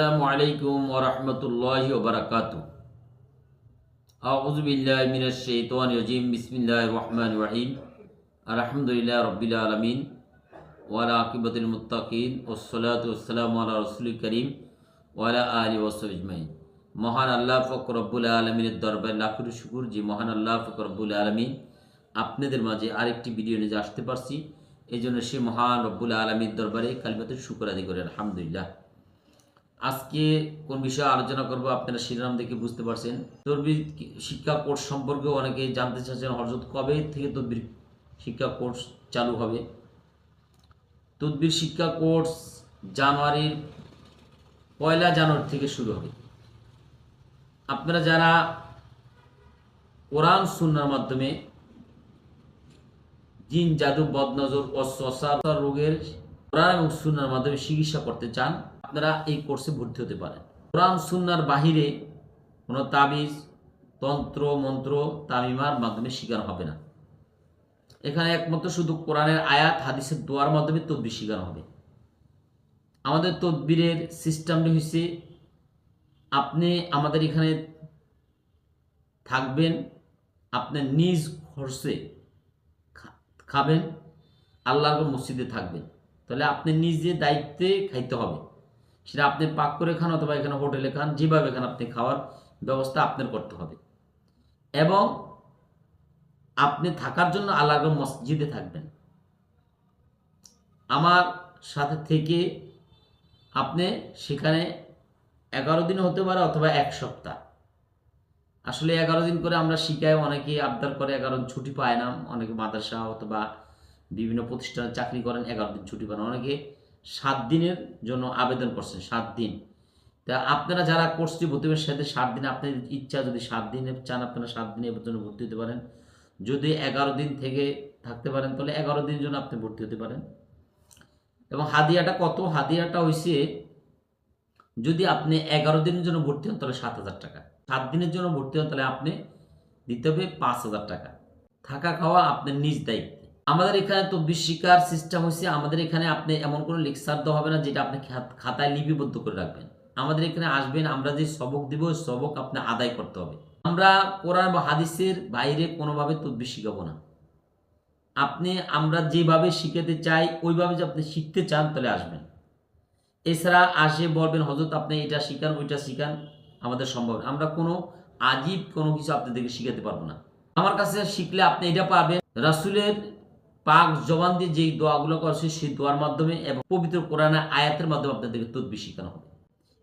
আসসালামু আলাইকুম বিসমিল্লাহির রহমানির রহিম আলহামদুলিল্লাহ রাব্বিল আলামিন ওয়া আলা আকিবাতিল মুত্তাকিন আলা রাসূলিল করিম ওয়া আলা আজমাইন মহান আল্লাহ ফক রব্বুল আলমিনের দরবারে লাখের শুকুর যে মহান আল্লাহ ফক রব্বুল আলমিন আপনাদের মাঝে আরেকটি ভিডিও নিয়ে আসতে পারছি। এই জন্য সে মহান রব্বুল আলমীর দরবারে কালিমাতে শুকুর আদি করে আলহামদুলিল্লাহ। আজকে কোন বিষয়ে আলোচনা করব আপনারা শিরোনাম দেখে বুঝতে পারছেন। তদবির শিক্ষা কোর্স সম্পর্কে অনেকে জানতে চাচ্ছেন, হরজত কবে থেকে তদবির শিক্ষা কোর্স চালু হবে? তদবির শিক্ষা কোর্স জানুয়ারির পয়লা জানুয়ারি থেকে শুরু হবে। আপনারা যারা কোরআন, সুন্নার মাধ্যমে জিন, জাদু, বদনজর শশার রোগের কোরআন এবং সুন্নার মাধ্যমে চিকিৎসা করতে চান, আপনারা এই কোর্সে ভর্তি হতে পারেন। কোরআন সুন্নার বাহিরে কোনো তাবিজ, তন্ত্র, মন্ত্র তামিমার মাধ্যমে শিকার হবে না। এখানে একমাত্র শুধু কোরআনের আয়াত, হাদিসের দোয়ার মাধ্যমে তদবির শিকার হবে। আমাদের তদবিরের সিস্টেমটি হচ্ছে, আপনি আমাদের এখানে থাকবেন আপনার নিজ খরচে খাবেন, আল্লাহর মসজিদে থাকবেন। তাহলে আপনি নিজে দায়িত্বে খাইতে হবে। সেটা আপনি পাক করে খান অথবা এখানে হোটেলে খান, যেভাবে খান আপনি খাওয়ার ব্যবস্থা আপনার করতে হবে। এবং আপনি থাকার জন্য আল্লাহর মসজিদে থাকবেন। আমার সাথে থেকে আপনি সেখানে এগারো দিন হতে পারে অথবা এক সপ্তাহ। আসলে এগারো দিন করে আমরা শিখাই অনেকে আবদার করে, এগারো ছুটি পায় না, অনেকে মাদ্রাসা অথবা বিভিন্ন প্রতিষ্ঠানে চাকরি করেন, এগারো দিন ছুটি পান। অনেকে সাত দিনের জন্য আবেদন করছেন সাত দিন। তা আপনারা যারা কোর্সটি ভর্তি হবেন, সাথে সাত দিন আপনার ইচ্ছা, যদি সাত দিনে চান, আপনারা সাত দিনের জন্য ভর্তি হতে পারেন। যদি এগারো দিন থেকে থাকতে পারেন, তাহলে এগারো দিনের জন্য আপনি ভর্তি হতে পারেন। এবং হাদিয়াটা কত? হাদিয়াটা হয়েছে যদি আপনি এগারো দিনের জন্য ভর্তি হন, তাহলে সাত হাজার টাকা। সাত দিনের জন্য ভর্তি হন, তাহলে আপনি দিতে হবে পাঁচ হাজার টাকা। থাকা খাওয়া আপনার নিজ দায়িত্বে। আমাদের এখানে তো শিকার সিস্টেম হচ্ছে আমাদের এখানে আপনি এমন কোনো লেকচার দেওয়া হবে না যেটা আপনি খাতায় লিপিবদ্ধ করে রাখবেন। আমাদের এখানে আসবেন, আমরা যে সবক দিব সবক আপনি আদায় করতে হবে। আমরা কোরআন বা হাদিসের বাইরে কোনোভাবে তদ্বির শিখাবো না। আপনি, আমরা যেভাবে শিখাতে চাই, ওইভাবে যে আপনি শিখতে চান, তাহলে আসবেন। এছাড়া আসে বলবেন হজরত আপনি এটা শিখান, ওইটা শিখান, আমাদের সম্ভব আমরা কোনো আজীব কোনো কিছু আপনাদেরকে শিখাতে পারব না। আমার কাছে শিখলে আপনি এটা পাবেন রাসুলের পাক জবান দিয়ে যেই দোয়াগুলো করছে সেই দোয়ার মাধ্যমে এবং পবিত্র কোরআনের আয়াতের মাধ্যমে আপনাদেরকে তদবি শেখানো হবে।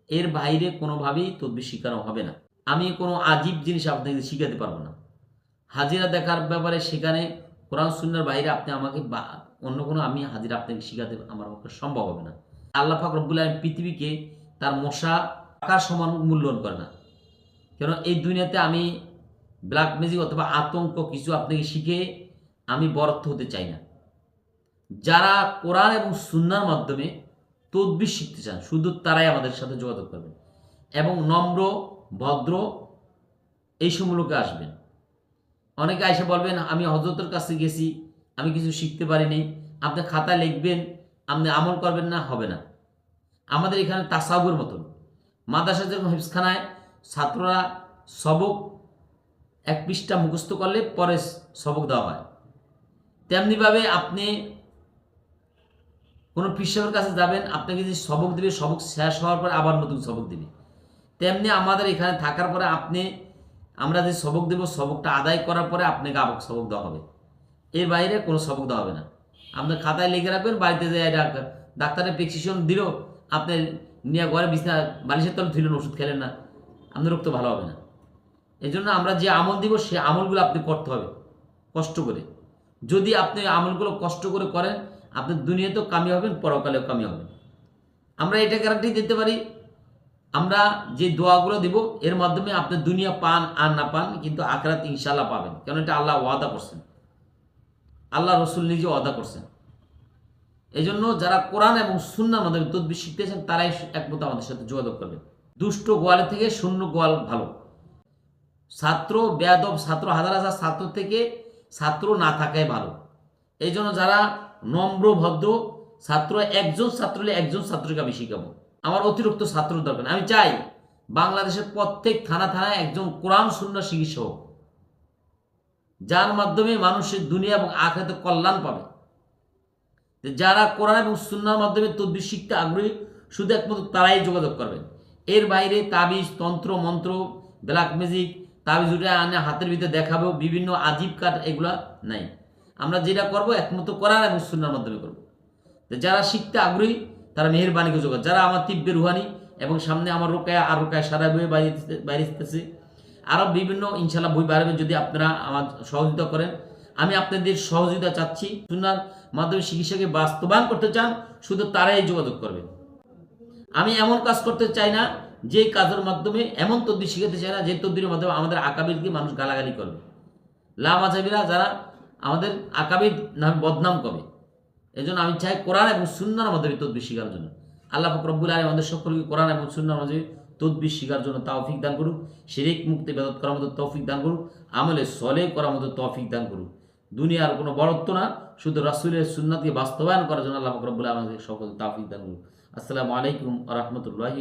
এর বাইরে কোনোভাবেই তদবি শেখানো হবে না। আমি কোনো আজীব জিনিস আপনাকে শিখাতে পারব না। হাজিরা দেখার ব্যাপারে সেখানে কোরআন সুন্নার বাইরে আপনি আমাকে বা- অন্য কোনো আমি হাজিরা আপনাকে শিখাতে আমার পক্ষে সম্ভব হবে না। আল্লাহ আলম পৃথিবীকে তার মশা টাকার সমান মূল্যায়ন করে না। কেন এই দুনিয়াতে আমি ব্ল্যাক ম্যাজিক অথবা আতঙ্ক কিছু আপনাকে শিখে আমি বরত্ব হতে চাই না। যারা কোরআন এবং সুন্নার মাধ্যমে তদবির শিখতে চান, শুধু তারাই আমাদের সাথে যোগাযোগ করবেন এবং নম্র, ভদ্র এই লোকে আসবেন। অনেকে এসে বলবেন, আমি হজরতের কাছে গেছি, আমি কিছু শিখতে পারিনি। আপনি খাতায় লিখবেন, আপনি আমল করবেন না, হবে না। আমাদের এখানে তাসাবুর মতন। মাদ্রাসা যেরকম হিফসখানায় ছাত্ররা সবক এক পৃষ্ঠা মুখস্থ করলে পরে সবক দেওয়া হয়। তেমনিভাবে আপনি কোনো পিসাবের কাছে যাবেন, আপনাকে যে সবক দেবে, সবক শেষ হওয়ার পর আবার নতুন সবক দেবে। তেমনি আমাদের এখানে থাকার পরে আপনি, আমরা যে সবক দেব, সবকটা আদায় করার পরে আপনাকে আবক সবক দেওয়া হবে। এর বাইরে কোনো সবক দেওয়া হবে না। আপনি খাতায় লিখে রাখবেন, বাড়িতে যে এটা ডাক্তারের প্রেসক্রিপশন দিল, আপনি নিয়ে ঘরে বিছনা, বালিশের তলে ধুলেন ওষুধ খেলেন না, আপনার রোগ তো ভালো হবে না। এই আমরা যে আমল দিব, সে আমলগুলো আপনি করতে হবে, কষ্ট করে। যদি আপনি আমলগুলো কষ্ট করে করেন, আপনি দুনিয়াতেও কামি হবেন, পরকালেও কামি হবেন। আমরা এটা গ্যারান্টি দিতে পারি। আমরা যে দোয়াগুলো দিব, এর মাধ্যমে আপনি দুনিয়া পান আর না পান, কিন্তু আখরাত ইনশাল্লাহ পাবেন। কেন এটা আল্লাহ ওয়াদা করছেন? আল্লাহ রসুল নিজে ওয়াদা করছেন। এই জন্য যারা কোরআন এবং সুন্নার মাধ্যমে তদ্বি শিখতেছেন তারাই একমত আমাদের সাথে যোগাযোগ করবেন। দুষ্ট গোয়ালের থেকে শূন্য গোয়াল ভালো। ছাত্র, বেয়াদব ছাত্র, হাজার হাজার ছাত্র থেকে ছাত্র না থাকাই ভালো। এই জন্য যারা নম্র, ভদ্র, ছাত্র, একজন ছাত্র হলে একজন ছাত্রকে আমি শিখাবো। আমার অতিরিক্ত ছাত্র দরকার আমি চাই বাংলাদেশের প্রত্যেক থানা থানায় একজন কোরআন শূন্য চিকিৎসক। যার মাধ্যমে মানুষের দুনিয়া এবং আখেরাতে কল্যাণ পাবে। যারা কোরআন এবং সুন্নার মাধ্যমে তদ্বির শিখতে আগ্রহী, শুধু একমাত্র তারাই যোগাযোগ করবেন। এর বাইরে তাবিজ, তন্ত্র, মন্ত্র, ব্ল্যাক ম্যাজিক তাবিজ উঠে আনে, হাতের ভিতরে দেখাবো, বিভিন্ন আজীব কাঠ এগুলা নাই। আমরা যেটা করব, একমাত্র করার এবং সুন্নার মাধ্যমে করব। যারা শিখতে আগ্রহী, তারা মেহেরবাণীকে যোগাযোগ যারা আমার তিব্বে রুহানি এবং সামনে আমার রোকায় আর রোকায় সারা বইয়ে বাইরে আসতেছে আরও বিভিন্ন ইনশাল্লাহ বই বাড়বে যদি আপনারা আমার সহযোগিতা করেন। আমি আপনাদের সহযোগিতা চাচ্ছি সুনার মাধ্যমে চিকিৎসাকে বাস্তবায়ন করতে চান, শুধু তারাই যোগাযোগ করবেন আমি এমন কাজ করতে চাই না যে কাজের মাধ্যমে এমন তদ্বি শিখাতে চাই না, যে তদ্বিরের মাধ্যমে আমাদের আকাবিরকে মানুষ গালাগালি করবে। লামাজাবিরা যারা আমাদের আকাবির নামে বদনাম করে এই জন্য আমি চাই কোরআন এবং সুন্নার মাধ্যমে তদ্বি শিখার জন্য। আল্লাহ ফকরবুল আলী আমাদের সকলকে কোরআন এবং সুন্নার মাধ্যমে তদ্বি শিখার জন্য তৌফিক দান করুক, শিরিক মুক্তি বেদত করার মতো তৌফিক দান করুক, আমলে সলে করার মতো তৌফিক দান করুক। দুনিয়ার কোনো বড়ত্ব না, শুধু রাসুলের সুন্নাতকে বাস্তবায়ন করার জন্য আল্লাহ ফকরবুল আমাদের সকল তৌফিক দান করুক। আসসালামু আলাইকুম রহমতুল্লাহি